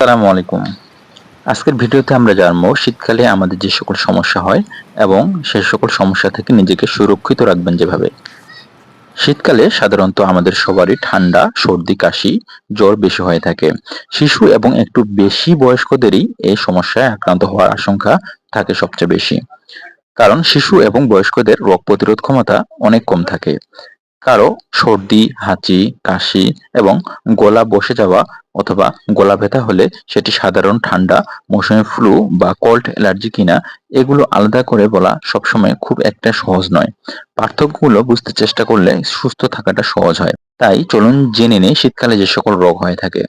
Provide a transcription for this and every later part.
আসসালামু আলাইকুম। আজকের ভিডিওতে আমরা জানব, শীতকালে আমাদের যে সকল সমস্যা হয় এবং সেই সকল সমস্যা থেকে নিজেকে সুরক্ষিত রাখবেন যেভাবে। শীতকালে সাধারণত আমাদের সবারই ঠান্ডা, সর্দি, কাশি, জ্বর বেশি হয়ে থাকে। শিশু এবং একটু বেশি বয়স্কদেরই এই সমস্যায় আক্রান্ত হওয়ার আশঙ্কা থাকে সবচেয়ে বেশি। কারণ শিশু এবং বয়স্কদের রোগ প্রতিরোধ ক্ষমতা অনেক কম থাকে। কারও সর্দি, হাঁচি, কাশি এবং গলা বসে যাওয়া অথবা গলা ব্যথা হলে সেটি সাধারণ ঠান্ডা, মৌসুমী ফ্লু বা কোল্ড অ্যালার্জি কিনা, এগুলো আলাদা করে বলা সবসময় খুব একটা সহজ নয়। পার্থক্যগুলো বুঝতে চেষ্টা করলে সুস্থ থাকাটা সহজ হয়। তাই চলুন জেনে নেই শীতকালে যে সকল রোগ হয়ে থাকে।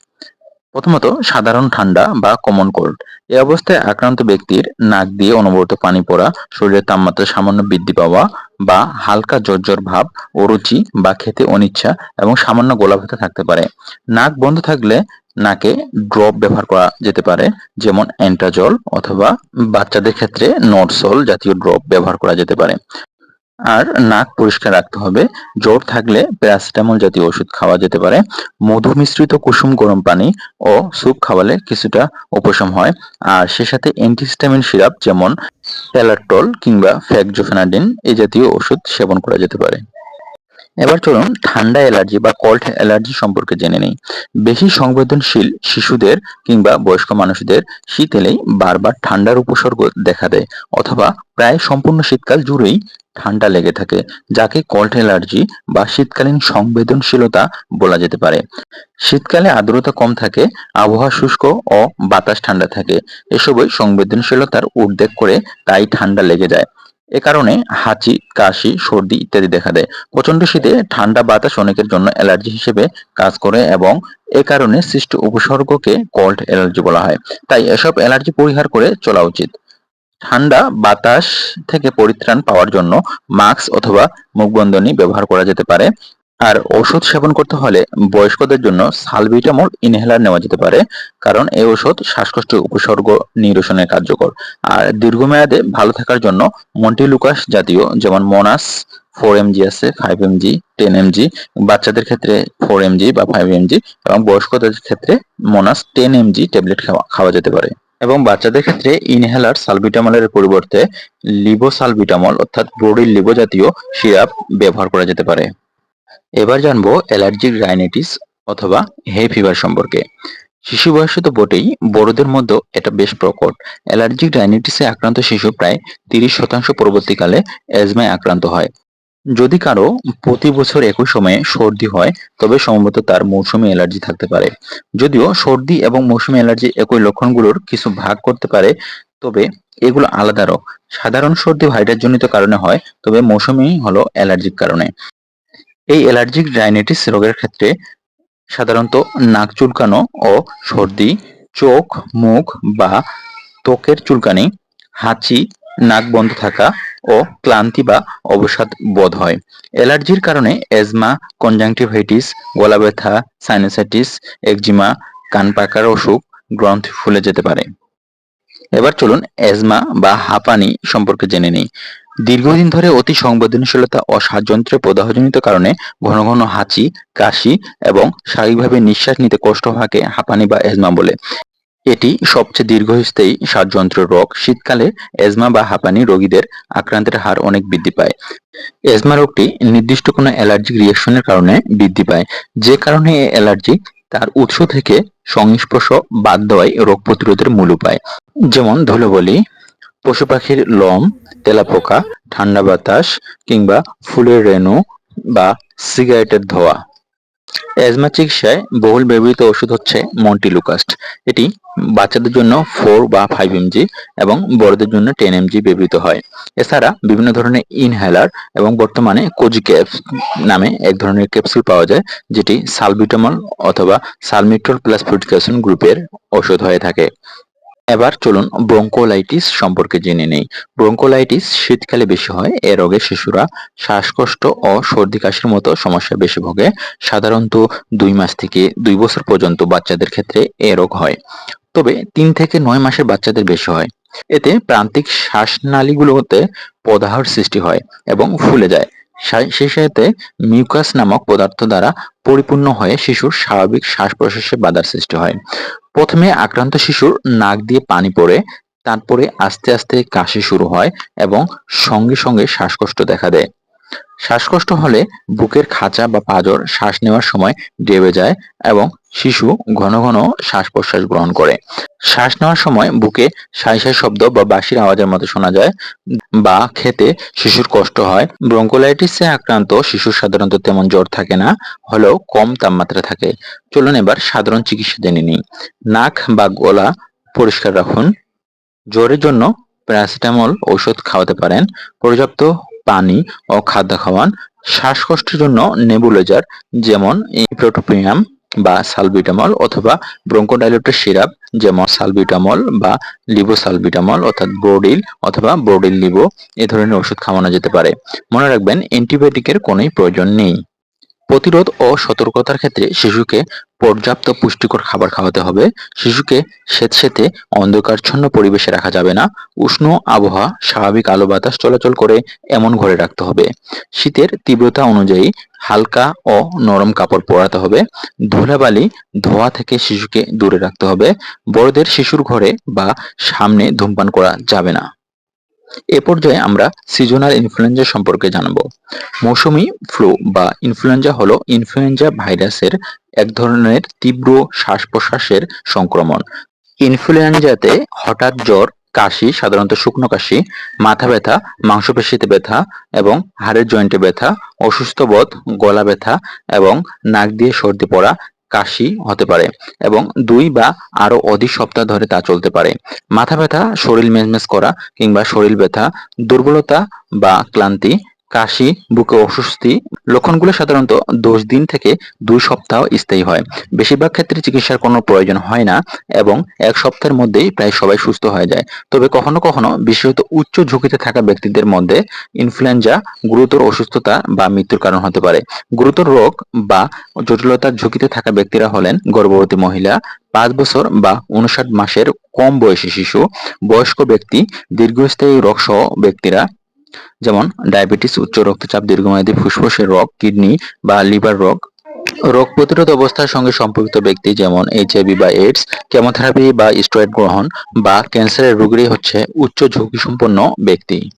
প্রথমত সাধারণ ঠান্ডা বা কমন কোল্ড এ অবস্থায় আক্রান্ত ব্যক্তির নাক দিয়ে অনবরত পানি পড়া, শরীরের তাপমাত্রা সামান্য বৃদ্ধি পাওয়া বা হালকা জ্বর ভাব, অরুচি বা খেতে অনিচ্ছা এবং সামান্য গোলা ব্যথা থাকতে পারে। নাক বন্ধ থাকলে নাকে ড্রপ ব্যবহার করা যেতে পারে, যেমন অ্যান্টাজল অথবা বাচ্চাদের ক্ষেত্রে নটসল জাতীয় ড্রপ ব্যবহার করা যেতে পারে। আর নাক পরিষ্কার রাখতে হবে। জ্বর থাকলে প্যারাসিটামল জাতীয় ওষুধ খাওয়া যেতে পারে। মধু মিশ্রিত কুসুম গরম পানি ও স্যুপ খাওয়ালে কিছুটা উপশম হয়। আর সে সাথে অ্যান্টিহিস্টামিন সিরাপ যেমন প্যালাটল কিংবা ফ্যাকজোফেনাডিন এই জাতীয় ওষুধ সেবন করা যেতে পারে। এবার চলুন ঠান্ডা অ্যালার্জি বা কোল্ড অ্যালার্জি সম্পর্কে জেনে নেই। বেশি সংবেদনশীল শিশুদের কিংবা বয়স্ক মানুষদের শীত এলেই বারবার ঠান্ডার উপসর্গ দেখা দেয় অথবা প্রায় সম্পূর্ণ শীতকাল জুড়েই ঠান্ডা লেগে থাকে, যাকে কোল্ড অ্যালার্জি বা শীতকালীন সংবেদনশীলতা বলা যেতে পারে। শীতকালে আর্দ্রতা কম থাকে, আবহাওয়া শুষ্ক ও বাতাস ঠান্ডা থাকে। এসবই সংবেদনশীলতার উদ্বেগ করে, তাই ঠান্ডা লেগে যায়। এ কারণে হাঁচি, কাশি, সর্দি ইত্যাদি দেখা দেয়। প্রচণ্ড শীতে ঠান্ডা বাতাস অনেকের জন্য অ্যালার্জি হিসেবে কাজ করে এবং এ কারণে সৃষ্ট উপসর্গকে কোল্ড অ্যালার্জি বলা হয়। তাই এসব অ্যালার্জি পরিহার করে চলা উচিত। ঠান্ডা, বাতাস থেকে পরিত্রাণ পাওয়ার জন্য মাস্ক অথবা মুখবন্ধনী ব্যবহার করা যেতে পারে। আর ওষুধ সেবন করতে হলে বয়স্কদের জন্য সালবিটামল ইনহেলার নেওয়া যেতে পারে, কারণ এই ওষুধ শ্বাসকষ্ট, উপসর্গ নিরসনে কার্যকর। আর দীর্ঘমেয়াদে ভালো থাকার জন্য মন্টিলুকাস জাতীয়, যেমন মোনাস, ফোর এমজি আছে, ফাইভ এমজি, টেন এমজি, বাচ্চাদের ক্ষেত্রে ফোর এমজি বা ফাইভ এমজি এবং বয়স্কদের ক্ষেত্রে মোনাস টেন এমজি ট্যাবলেট খাওয়া খাওয়া যেতে পারে। এবং বাচ্চাদের ক্ষেত্রে ইনহেলার সালবিটামলের পরিবর্তে লিবোসালবিটামল অর্থাৎ ব্রোডিল লিবো জাতীয় সিরাপ ব্যবহার করা যেতে পারে। এবার জানব অ্যালার্জিক রাইনাইটিস অথবা হে ফিভার সম্পর্কে। শিশু বয়সে তো বটেই, বড়দের মধ্যেও এটা বেশ প্রকট। অ্যালার্জিক রাইনাইটিসে আক্রান্ত শিশু প্রায় তিরিশ শতাংশ পরবর্তীকালে অ্যাজমায় আক্রান্ত হয়। যদি কারও প্রতি বছর একই সময়ে সর্দি হয়, তবে সম্ভবত তার মৌসুমি অ্যালার্জি থাকতে পারে। যদিও সর্দি এবং মৌসুমি অ্যালার্জি একই লক্ষণগুলোর কিছু ভাগ করতে পারে, তবে এগুলো আলাদা রোগ। সাধারণ সর্দি ভাইরাসজনিত কারণে হয়, তবে মৌসুমি হলো অ্যালার্জিক কারণে। এই অ্যালার্জিক রাইনাইটিস রোগের ক্ষেত্রে সাধারণত নাক চুলকানো ও সর্দি, চোখ, মুখ বা ত্বকের চুলকানি, হাঁচি, নাক বন্ধ থাকা ও ক্লান্তি বা অবসাদ বোধ হয়। অ্যালার্জির কারণে এজমা, কনজাংটিভাইটিস গলা ব্যথা সাইনোসাইটিস, একজিমা, কান পাকার অসুখ, গ্রন্থি ফুলে যেতে পারে। এবার চলুন এজমা বা হাঁপানি সম্পর্কে জেনে নেই। দীর্ঘদিন ধরে অতি সংবেদনশীলতা ও শ্বাসযন্ত্রের প্রদাহজনিত কারণে ঘন ঘন হাঁচি, কাশি এবং স্বাভাবিকভাবে নিঃশ্বাস নিতে কষ্ট হওয়াকে হাঁপানি বা এজমা বলে। এটি সবচেয়ে দীর্ঘস্থায়ী শ্বাসযন্ত্রের রোগ। শীতকালে এজমা বা হাঁপানি রোগীদের আক্রান্তের হার অনেক বৃদ্ধি পায়। এজমা রোগটি নির্দিষ্ট কোনো অ্যালার্জিক রিয়াকশনের কারণে বৃদ্ধি পায়। যে কারণে এই অ্যালার্জি তার উৎস থেকে সংস্পর্শ বাদ দেওয়াই রোগ প্রতিরোধের মূল উপায়। যেমন ধুলোবলি, পশু পাখির লোম, তেলাপোকা, ঠান্ডা বাতাস কিংবা ফুলের রেণু বা সিগারেটের ধোঁয়া। অ্যাজমা চিকিৎসায় বহুল ব্যবহৃত ওষুধ হচ্ছে মন্টিলুকাস্ট এটি বাচ্চাদের জন্য ফোর বা ফাইভ এমজি এবং বড়দের জন্য টেন এমজি ব্যবহৃত হয়। এছাড়া বিভিন্ন ধরনের ইনহেলার এবং বর্তমানে কোজিক্যাপস নামে এক ধরনের ক্যাপসুল পাওয়া যায়, যেটি সালবিটামল অথবা সালমিট্রল প্লাস ফ্রুটিকেশন গ্রুপের ওষুধ হয়ে থাকে। এবার চলুন ব্রঙ্কোলাইটিস সম্পর্কে জেনে নেই। ব্রঙ্কোলাইটিস শীতকালে বেশি হয়, এ রোগে শিশুরা শ্বাসকষ্ট ও সর্দি কাশির মতো সমস্যা বেশি ভোগে। সাধারণত দুই মাস থেকে দুই বছর পর্যন্ত বাচ্চাদের ক্ষেত্রে এ রোগ হয়। তবে তিন থেকে নয় মাসের বাচ্চাদের বেশি হয়। এতে প্রান্তিক শ্বাসনালীগুলোতে প্রদাহর সৃষ্টি হয় এবং ফুলে যায়। সেই মিউকাস নামক পদার্থ দ্বারা পরিপূর্ণ হয়ে শিশুর স্বাভাবিক শ্বাস প্রশ্বাসে বাধার সৃষ্টি হয়। প্রথমে আক্রান্ত শিশুর নাক দিয়ে পানি পড়ে, তারপরে আস্তে আস্তে কাশি শুরু হয় এবং সঙ্গে সঙ্গে শ্বাসকষ্ট দেখা দেয়। শ্বাসকষ্ট হলে বুকের খাঁচা বা পাঁজর শ্বাস নেওয়ার সময় ডেবে যায় এবং শিশু ঘন ঘন শ্বাস প্রশ্বাস গ্রহণ করে। শ্বাস নেওয়ার সময় বুকে সাই সাই শব্দ বা বাঁশির আওয়াজের মতো শোনা যায় বা খেতে শিশুর কষ্ট হয়। ব্রঙ্কোলাইটিসে আক্রান্ত শিশুর সাধারণত তেমন জ্বর থাকে না, হলেও কম তাপমাত্রা থাকে। চলুন এবার সাধারণ চিকিৎসা জেনে নিই। নাক বা গলা পরিষ্কার রাখুন। জ্বরের জন্য প্যারাসিটামল ঔষধ খাওয়াতে পারেন। পর্যাপ্ত পানি ও খাদ্য খাওয়ান শ্বাসকষ্টের জন্য নেবুলাইজার যেমন ইপ্রোটোপিয়াম বা সালবিটামল অথবা ব্রঙ্কোডাইলেটর সিরাপ যেমন সালবিটামল বা লিবোসালবিটামল অর্থাৎ ব্রোডিল অথবা ব্রোডিল লিবো এ ধরনের ওষুধ খাওয়ানো যেতে পারে। মনে রাখবেন, অ্যান্টিবায়োটিকের কোনোই প্রয়োজন নেই। প্রতিরোধ ও সতর্কতার ক্ষেত্রে শিশুকে পর্যাপ্ত পুষ্টিকর খাবার খাওয়াতে হবে। শিশুকে স্বেচ্ছেতে অন্ধকারচ্ছন্ন পরিবেশে রাখা যাবে না। উষ্ণ আবহাওয়া, স্বাভাবিক আলো বাতাস চলাচল করে এমন ঘরে রাখতে হবে। শীতের তীব্রতা অনুযায়ী হালকা ও নরম কাপড় পরাতে হবে। ধুলাবালি ধোয়া থেকে শিশুকে দূরে রাখতে হবে। বড়দের শিশুর ঘরে বা সামনে ধূমপান করা যাবে না। এ পর্যায়ে আমরা সিজনাল ইনফ্লুয়েঞ্জা সম্পর্কে জানব। মৌসুমী ফ্লু বা ইনফ্লুয়েঞ্জা হলো ইনফ্লুয়েঞ্জা ভাইরাসের এক ধরনের তীব্র শ্বাস-প্রশ্বাসের সংক্রমণ। ইনফ্লুয়েঞ্জাতে হঠাৎ জ্বর, কাশি, সাধারণত শুকনো কাশি, মাথা ব্যথা, মাংসপেশিতে ব্যথা এবং হাড়ের জয়েন্টে ব্যথা, অসুস্থ বোধ, গলা ব্যথা এবং নাক দিয়ে সর্দি পড়া কাশি হতে পারে এবং দুই বা আরও অধিক সপ্তাহ ধরে তা চলতে পারে। মাথা ব্যথা, শরীর মেজমেজ করা কিংবা শরীর ব্যথা, দুর্বলতা বা ক্লান্তি কাশি, বুকে অস্বস্তি, লক্ষণগুলো সাধারণত দশ দিন থেকে দুই সপ্তাহ স্থায়ী হয়। বেশিরভাগ ক্ষেত্রে চিকিৎসার কোনো প্রয়োজন হয় না এবং এক সপ্তাহের মধ্যেই প্রায় সবাই সুস্থ হয়ে যায়। তবে কখনো কখনো, বিশেষত উচ্চ ঝুঁকিতে থাকা ব্যক্তিদের মধ্যে ইনফ্লুয়েঞ্জা, গুরুতর অসুস্থতা বা মৃত্যুর কারণ হতে পারে। গুরুতর রোগ বা জটিলতার ঝুঁকিতে থাকা ব্যক্তিরা হলেন গর্ভবতী মহিলা, পাঁচ বছর বা উনষাট মাসের কম বয়সী শিশু, বয়স্ক ব্যক্তি, দীর্ঘস্থায়ী রোগসহ ব্যক্তিরা। যেমন ডায়াবেটিস, উচ্চ রক্তচাপ, দীর্ঘমেয়াদী ফুসফুসের রোগ, কিডনি বা লিভার রোগ। রোগ প্রতিরোধ অবস্থার সঙ্গে সম্পর্কিত ব্যক্তি যেমন এইচআইভি বা এইডস, কেমোথেরাপি বা স্টেরয়েড গ্রহণ বা ক্যান্সারের রোগীরাই হচ্ছে উচ্চ ঝুঁকিসম্পন্ন ব্যক্তি।